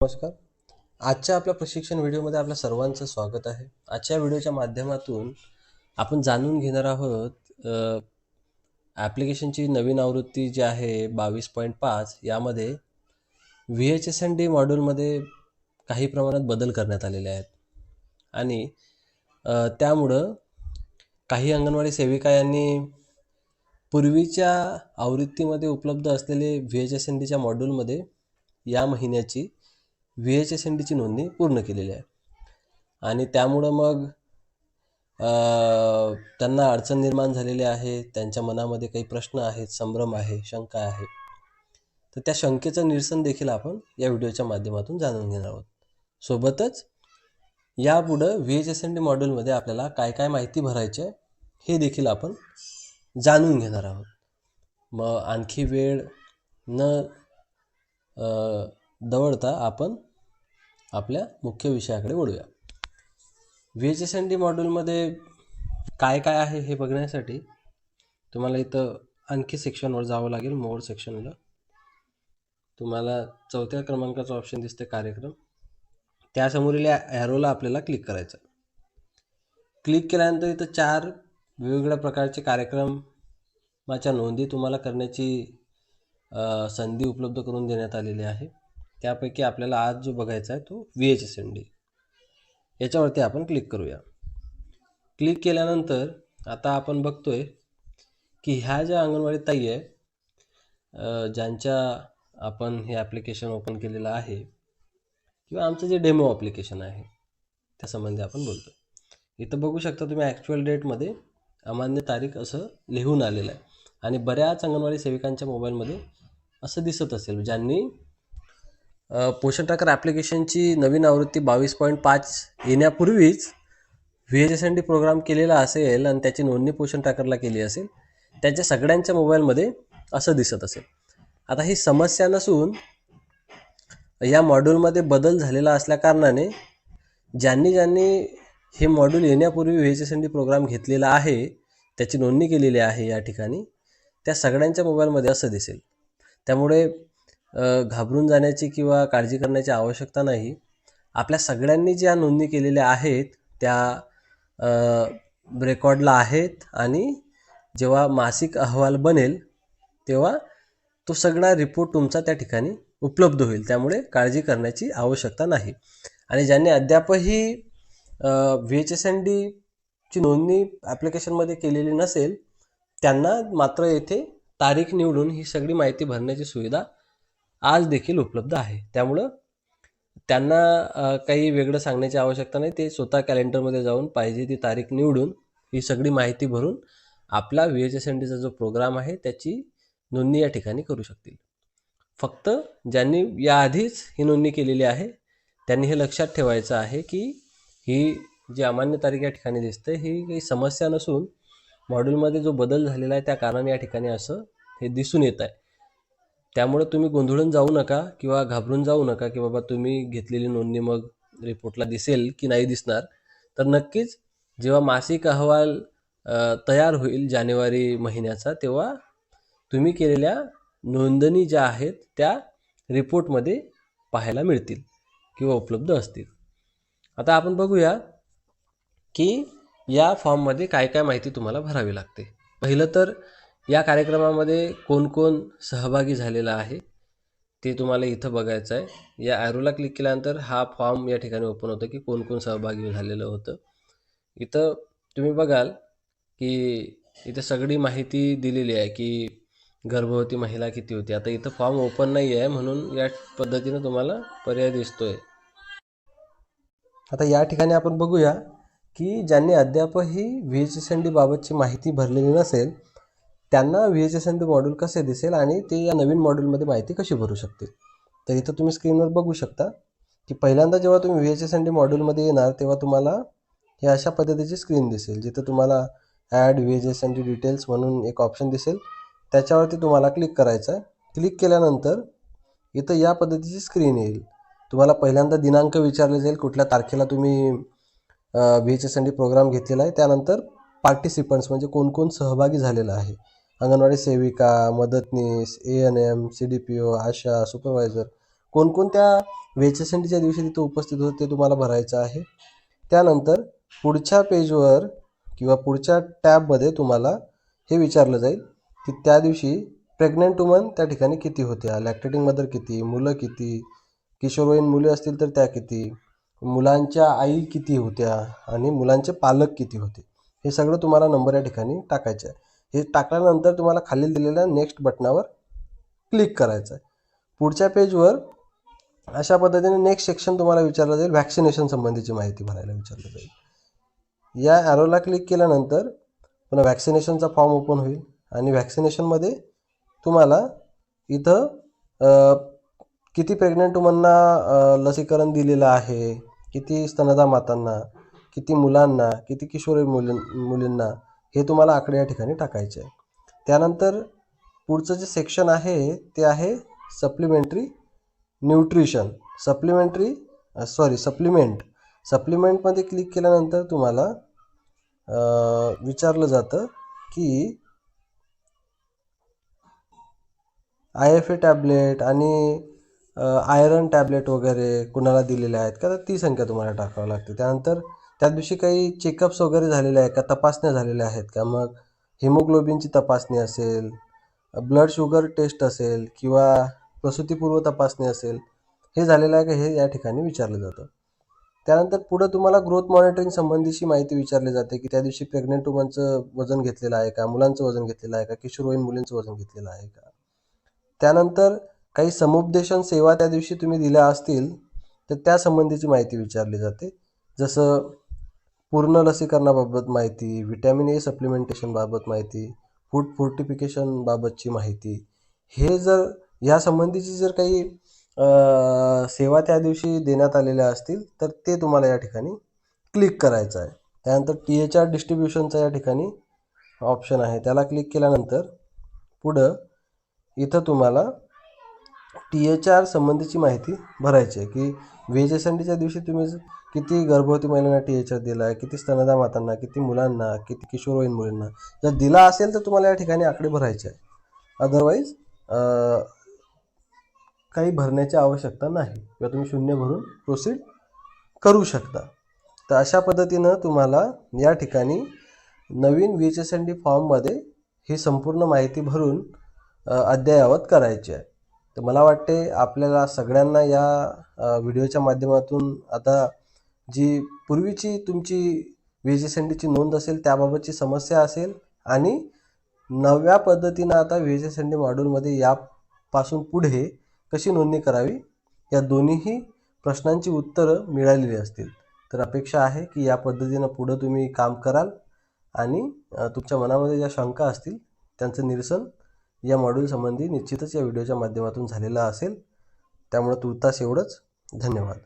नमस्कार. आजच्या आपल्या प्रशिक्षण व्हिडिओमध्ये आपल्या सर्वांचं स्वागत आहे. आजच्या व्हिडिओच्या माध्यमातून आपण जाणून घेणार आहोत ॲप्लिकेशनची नवीन आवृत्ती जी आहे बावीस पॉईंट पाच यामध्ये V H S N D मॉड्यूलमध्ये काही प्रमाणात बदल करण्यात आलेले आहेत. आणि त्यामुळं काही अंगणवाडी सेविका यांनी पूर्वीच्या आवृत्तीमध्ये उपलब्ध असलेले व्ही एच एस एन डीच्या मॉड्यूलमध्ये या महिन्याची व्ही एच एस एन डीची नोंदणी पूर्ण केलेली आहे. आणि त्यामुळं मग त्यांना अडचण निर्माण झालेली आहे. त्यांच्या मनामध्ये काही प्रश्न आहेत संभ्रम आहे शंका आहे. तर त्या शंकेचं निरसन देखील आपण या व्हिडिओच्या माध्यमातून जाणून घेणार आहोत. सोबतच यापुढं V H S N D मॉड्यूलमध्ये आपल्याला काय काय माहिती भरायची आहे हे देखील आपण जाणून घेणार आहोत. मग आणखी वेळ न दवडता आपण आपल्या मुख्य विषयाकडे वळूया. V H S N D मॉड्यूलमध्ये काय काय आहे हे बघण्यासाठी तुम्हाला इथं आणखी सेक्शनवर जावं लागेल मोर सेक्शनला. तुम्हाला चौथ्या क्रमांकाचं ऑप्शन दिसते कार्यक्रम. त्यासमोरील ॲरोला आपल्याला क्लिक करायचं क्लिक केल्यानंतर इथं चार वेगवेगळ्या प्रकारचे कार्यक्रमाच्या नोंदी तुम्हाला करण्याची संधी उपलब्ध करून देण्यात आलेली आहे. त्यापैकी आपल्याला आज जो बघायचा आहे तो V H S N D याच्यावरती आपण क्लिक करूया. क्लिक केल्यानंतर आता आपण बघतोय की ह्या ज्या अंगणवाडी ताई आहे ज्यांच्या आपण हे ॲप्लिकेशन ओपन केलेलं आहे किंवा आमचं जे डेमो ॲप्लिकेशन आहे त्यासंबंधी आपण बोलतो इथं बघू शकता तुम्ही ॲक्च्युअल डेटमध्ये अमान्य तारीख असं लिहून आलेलं आहे. आणि बऱ्याच अंगणवाडी सेविकांच्या मोबाईलमध्ये असं दिसत असेल ज्यांनी पोषण टाकर ॲप्लिकेशनची नवीन आवृत्ती बावीस पॉईंट पाच येण्यापूर्वीच V H S N D program केलेला असेल आणि त्याची नोंदणी पोषण टाकरला केली असेल त्यांच्या सगळ्यांच्या मोबाईलमध्ये असं दिसत असेल. आता ही समस्या नसून या मॉड्यूलमध्ये बदल झालेला असल्याकारणाने ज्यांनी ज्यांनी हे मॉड्यूल येण्यापूर्वी V H S N D program घेतलेला आहे त्याची नोंदणी केलेली आहे या ठिकाणी त्या सगळ्यांच्या मोबाईलमध्ये असं दिसेल. त्यामुळे घाबरून जाण्याची किंवा काळजी करण्याची आवश्यकता नाही. आपल्या सगळ्यांनी ज्या नोंदणी केलेल्या आहेत त्या रेकॉर्डला आहेत आणि जेव्हा मासिक अहवाल बनेल तेव्हा तो सगळा रिपोर्ट तुमचा त्या ठिकाणी उपलब्ध होईल. त्यामुळे काळजी करण्याची आवश्यकता नाही. आणि ज्यांनी अद्यापही व्ही एच एस एन डीची नोंदणी ॲप्लिकेशनमध्ये केलेली नसेल त्यांना मात्र येथे तारीख निवडून ही सगळी माहिती भरण्याची सुविधा आज देखील उपलब्ध आहे. त्यामुळं त्यांना काही वेगळं सांगण्याची आवश्यकता नाही. ते स्वतः कॅलेंडरमध्ये जाऊन पाहिजे ती तारीख निवडून ही सगळी माहिती भरून आपला व्ही एच एस एन डीचा जो प्रोग्राम आहे त्याची नोंदणी या ठिकाणी करू शकतील. फक्त ज्यांनी याआधीच ही नोंदणी केलेली आहे त्यांनी हे लक्षात ठेवायचं आहे की ही जी अमान्य तारीख या ठिकाणी दिसते ही काही समस्या नसून मॉड्यूलमध्ये जो बदल झालेला आहे त्या कारणाने या ठिकाणी असं हे दिसून येत आहे. त्यामुळे तुम्ही गोंधळून जाऊ नका किंवा घाबरून जाऊ नका की बाबा तुम्ही घेतलेली नोंदणी मग रिपोर्टला दिसेल की नाही दिसणार. तर नक्कीच जेव्हा मासिक अहवाल तयार होईल जानेवारी महिन्याचा तेव्हा तुम्ही केलेल्या नोंदणी ज्या आहेत त्या रिपोर्टमध्ये पाहायला मिळतील किंवा उपलब्ध असतील. आता आपण बघूया की या फॉर्ममध्ये काय काय माहिती तुम्हाला भरावी लागते. पहिलं तर या कार्यक्रमामध्ये कोण कोण सहभागी झालेला आहे ते तुम्हाला इथं बघायचं आहे. या ॲरोला क्लिक केल्यानंतर हा फॉर्म या ठिकाणी ओपन होतं की कोण कोण सहभागी झालेलं होतं. इथं तुम्ही बघाल की इथं सगळी माहिती दिलेली आहे की गर्भवती महिला किती होती. आता इथं फॉर्म ओपन नाही आहे म्हणून या पद्धतीनं तुम्हाला पर्याय दिसतोय. आता या ठिकाणी आपण बघूया की ज्यांनी अद्यापही व्ही एच एस एन डीबाबतची माहिती भरलेली नसेल त्यांना V H S N D module कसे दिसेल आणि ते या नवीन मॉड्यूलमध्ये माहिती कशी भरू शकतील? तर इथं तुम्ही स्क्रीनवर बघू शकता की पहिल्यांदा जेव्हा तुम्ही V H S N D मॉड्यूलमध्ये येणार तेव्हा तुम्हाला हे अशा पद्धतीची स्क्रीन दिसेल जिथं तुम्हाला add V H S N D details म्हणून एक ऑप्शन दिसेल. त्याच्यावरती तुम्हाला क्लिक करायचं आहे क्लिक केल्यानंतर इथं या पद्धतीची स्क्रीन येईल. तुम्हाला पहिल्यांदा दिनांक विचारले जाईल कुठल्या तारखेला तुम्ही V H S N D program घेतलेला आहे. त्यानंतर पार्टिसिपंट्स म्हणजे कोण कोण सहभागी झालेला आहे. अंगणवाडी सेविका मदतनीस A N M C D P O ASHA supervisor कोणकोणत्या वेच दिवशी तिथं उपस्थित होते ते तुम्हाला भरायचं आहे? त्यानंतर पुढच्या पेजवर किंवा पुढच्या टॅबमध्ये तुम्हाला हे विचारलं जाईल की त्या दिवशी प्रेग्नंट वुमन त्या ठिकाणी किती होत्या लॅक्टेटिंग मदर किती? मुलं किती? किशोरवयीन मुले असतील तर त्या किती? मुलांच्या आई किती होत्या? आणि मुलांचे पालक किती होते? हे सगळं तुम्हाला नंबर या ठिकाणी टाकायचे आहे. हे टाकल्यानंतर तुम्हाला खाली दिलेल्या नेक्स्ट बटनावर क्लिक करायचं आहे पुढच्या पेजवर अशा पद्धतीने नेक्स्ट सेक्शन तुम्हाला विचारलं जाईल. व्हॅक्सिनेशन संबंधीची माहिती भरायला विचारलं जाईल. या ॲरोला क्लिक केल्यानंतर पुन्हा व्हॅक्सिनेशनचा फॉर्म ओपन होईल. आणि व्हॅक्सिनेशनमध्ये तुम्हाला इथं किती प्रेग्नंट वुमनना लसीकरण दिलेलं आहे किती स्तनदा मातांना किती मुलांना किती किशोरी मुलीं मुलींना हे तुम्हाला आकडे या ठिकाणी टाकायचे आहे त्यानंतर पुढचं जे सेक्शन आहे ते आहे supplementary nutrition supplementary sorry supplement सप्लिमेंटमध्ये click केल्यानंतर तुम्हाला विचारलं जातं की आय एफ ए टॅबलेट आणि आयरन टॅबलेट वगैरे कुणाला दिलेले आहेत का? तर ती संख्या तुम्हाला टाकावं लागते. त्यानंतर त्या दिवशी काही चेकअप्स वगैरे झालेले आहेत का? तपासण्या झालेल्या आहेत का? मग हिमोग्लोबिनची तपासणी असेल ब्लड शुगर टेस्ट असेल किंवा प्रसूतीपूर्व तपासणी असेल हे झालेलं आहे का? हे या ठिकाणी विचारलं जातं. त्यानंतर पुढं तुम्हाला ग्रोथ मॉनिटरिंग संबंधीची माहिती विचारली जाते की त्या दिवशी प्रेग्नेंट वुमनचं वजन घेतलेलं आहे का? मुलांचं वजन घेतलेलं आहे का? किशोरवयीन मुलींचं वजन घेतलेलं आहे का? त्यानंतर काही समुपदेशन सेवा त्या दिवशी तुम्ही दिल्या असतील तर त्या संबंधीची माहिती विचारली जाते. जसं पूर्ण लसीकरणाबाबत माहिती विटॅमिन ए सप्लिमेंटेशनबाबत माहिती फूड फोर्टिफिकेशनबाबतची माहिती. हे जर या संबंधीची जर काही सेवा त्या दिवशी देण्यात आलेल्या असतील तर ते तुम्हाला या ठिकाणी क्लिक करायचं आहे. त्यानंतर टी एच आर डिस्ट्रीब्युशनचा या ठिकाणी ऑप्शन आहे. त्याला क्लिक केल्यानंतर पुढं इथं तुम्हाला टी एच आर संबंधीची माहिती भरायची आहे की वेज एस एन डीच्या दिवशी तुम्ही किती गर्भवती महिलांना टी एच आर दिला आहे किती स्तनदा मातांना किती मुलांना किती किशोरवयीन मुलींना जर दिला असेल तर तुम्हाला या ठिकाणी आकडे भरायचे आहे अदरवाईज काही भरण्याची आवश्यकता नाही किंवा तुम्ही शून्य भरून प्रोसीड करू शकता. तर अशा पद्धतीनं तुम्हाला या ठिकाणी नवीन V H S N D फॉर्ममध्ये ही संपूर्ण माहिती भरून अद्ययावत करायची आहे. तर मला वाटते आपल्याला सगळ्यांना या व्हिडिओच्या माध्यमातून आता जी पूर्वीची तुमची व्ही नोंद असेल त्याबाबतची समस्या असेल आणि नव्या पद्धतीनं आता व्ही मॉड्यूलमध्ये यापासून पुढे कशी नोंदणी करावी या दोन्हीही प्रश्नांची उत्तरं मिळालेली असतील. तर अपेक्षा आहे की या पद्धतीनं पुढं तुम्ही काम कराल आणि तुमच्या मनामध्ये ज्या शंका असतील त्यांचं निरसन या मॉड्यूलसंबंधी निश्चितच या व्हिडिओच्या माध्यमातून झालेलं असेल. त्यामुळे तुर्तास एवढंच. धन्यवाद.